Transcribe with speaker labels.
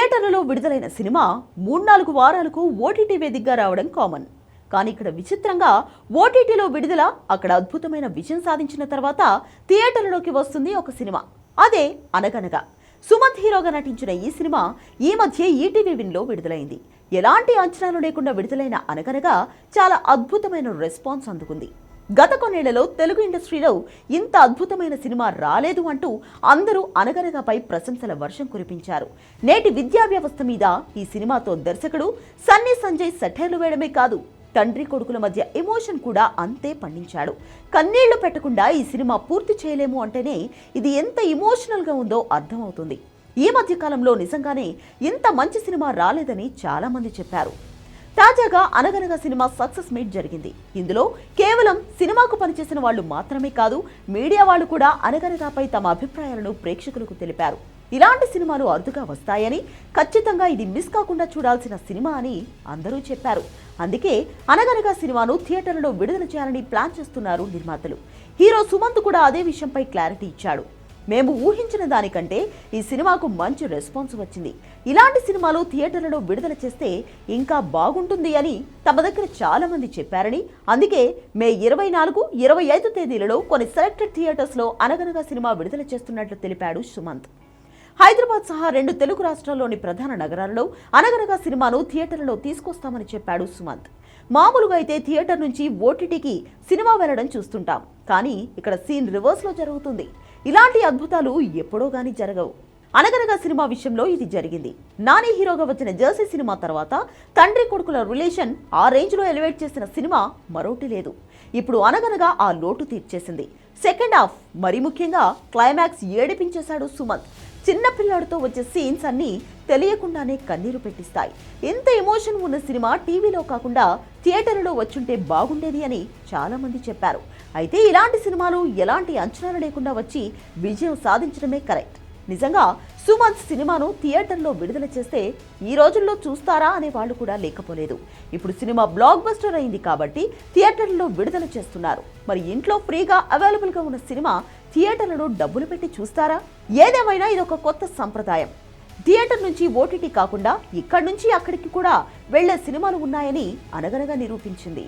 Speaker 1: థియేటర్లలో విడుదలైన సినిమా మూడు నాలుగు వారాలకు ఓటీటీ వేదికగా రావడం కామన్. కానీ ఇక్కడ విచిత్రంగా ఓటీటీలో విడుదల అక్కడ అద్భుతమైన విజయం సాధించిన తర్వాత థియేటర్లలోకి వస్తుంది ఒక సినిమా. అదే అనగనగా. సుమంత్ హీరోగా నటించిన ఈ సినిమా ఈ మధ్య ఈటీవీ విన్లో విడుదలైంది. ఎలాంటి అంచనాలు లేకుండా విడుదలైన అనగనగా చాలా అద్భుతమైన రెస్పాన్స్ అందుకుంది. గత కొన్నేళ్ళలో తెలుగు ఇండస్ట్రీలో ఇంత అద్భుతమైన సినిమా రాలేదు అంటూ అందరూ అనగనగాపై ప్రశంసల వర్షం కురిపించారు. నేటి విద్యా వ్యవస్థ మీద ఈ సినిమాతో దర్శకుడు సన్నీ సంజయ్ సెటైర్లు వేయడమే కాదు తండ్రి కొడుకుల మధ్య ఎమోషన్ కూడా అంతే పండించాడు. కన్నీళ్ళు పెట్టకుండా ఈ సినిమా పూర్తి చేయలేము అంటేనే ఇది ఎంత ఇమోషనల్గా ఉందో అర్థమవుతుంది. ఈ మధ్య కాలంలో నిజంగానే ఇంత మంచి సినిమా రాలేదని చాలామంది చెప్పారు. తాజాగా అనగనగా సినిమా సక్సెస్ మీట్ జరిగింది. ఇందులో కేవలం సినిమాకు పనిచేసిన వాళ్ళు మాత్రమే కాదు మీడియా వాళ్ళు కూడా అనగనగాపై తమ అభిప్రాయాలను ప్రేక్షకులకు తెలిపారు. ఇలాంటి సినిమాలు అరుదుగా వస్తాయని ఖచ్చితంగా ఇది మిస్ కాకుండా చూడాల్సిన సినిమా అని అందరూ చెప్పారు. అందుకే అనగనగా సినిమాను థియేటర్లలో విడుదల చేయాలని ప్లాన్ చేస్తున్నారు నిర్మాతలు. హీరో సుమంత్ కూడా అదే విషయంపై క్లారిటీ ఇచ్చాడు. మేము ఊహించిన దానికంటే ఈ సినిమాకు మంచి రెస్పాన్స్ వచ్చింది. ఇలాంటి సినిమాలు థియేటర్లలో విడుదల చేస్తే ఇంకా బాగుంటుంది అని తమ దగ్గర చాలామంది చెప్పారని అందుకే మే ఇరవై నాలుగు ఇరవై ఐదు తేదీలలో కొన్ని సెలెక్టెడ్ థియేటర్స్లో అనగనగా సినిమా విడుదల చేస్తున్నట్లు తెలిపాడు సుమంత్. హైదరాబాద్ సహా రెండు తెలుగు రాష్ట్రాల్లోని ప్రధాన నగరాలలో అనగనగా సినిమాను థియేటర్లలో తీసుకొస్తామని చెప్పాడు సుమంత్. మామూలుగా అయితే థియేటర్ నుంచి ఓటీటీకి సినిమా వెళ్ళడం చూస్తుంటాం. కానీ ఇక్కడ సీన్ రివర్స్లో జరుగుతుంది. ఇలాంటి అద్భుతాలు ఎప్పుడో గానీ జరగవు. అనగనగా సినిమా విషయంలో ఇది జరిగింది. నాని హీరోగా వచ్చిన జర్సీ సినిమా తర్వాత తండ్రి కొడుకుల రిలేషన్ ఆ రేంజ్లో ఎలివేట్ చేసిన సినిమా మరోటి లేదు. ఇప్పుడు అనగనగా ఆ లోటు తీర్చేసింది. సెకండ్ హాఫ్ మరి ముఖ్యంగా క్లైమాక్స్ ఏడిపించేశాడు సుమంత్. చిన్న పిల్లాడితో వచ్చే సీన్స్ అన్నీ తెలియకుండానే కన్నీరు పెట్టిస్తాయి. ఇంత ఎమోషన్ ఉన్న సినిమా టీవీలో కాకుండా థియేటర్లో వచ్చుంటే బాగుండేది అని చాలామంది చెప్పారు. అయితే ఇలాంటి సినిమాలు ఎలాంటి అంచనాలు లేకుండా వచ్చి విజయం సాధించడమే కరెక్ట్. నిజంగా సుమంత్ సినిమాను థియేటర్లో విడుదల చేస్తే ఈ రోజుల్లో చూస్తారా అనే వాళ్ళు కూడా లేకపోలేదు. ఇప్పుడు సినిమా బ్లాక్ బస్టర్ అయింది కాబట్టి థియేటర్లో విడుదల చేస్తున్నారు. మరి ఇంట్లో ఫ్రీగా అవైలబుల్గా ఉన్న సినిమా థియేటర్లను డబ్బులు పెట్టి చూస్తారా? ఏదేమైనా ఇది ఒక కొత్త సంప్రదాయం. థియేటర్ నుంచి ఓటీటీ కాకుండా ఇక్కడి నుంచి అక్కడికి కూడా వెళ్ళే సినిమాలు ఉన్నాయని అనగనగా నిరూపించింది.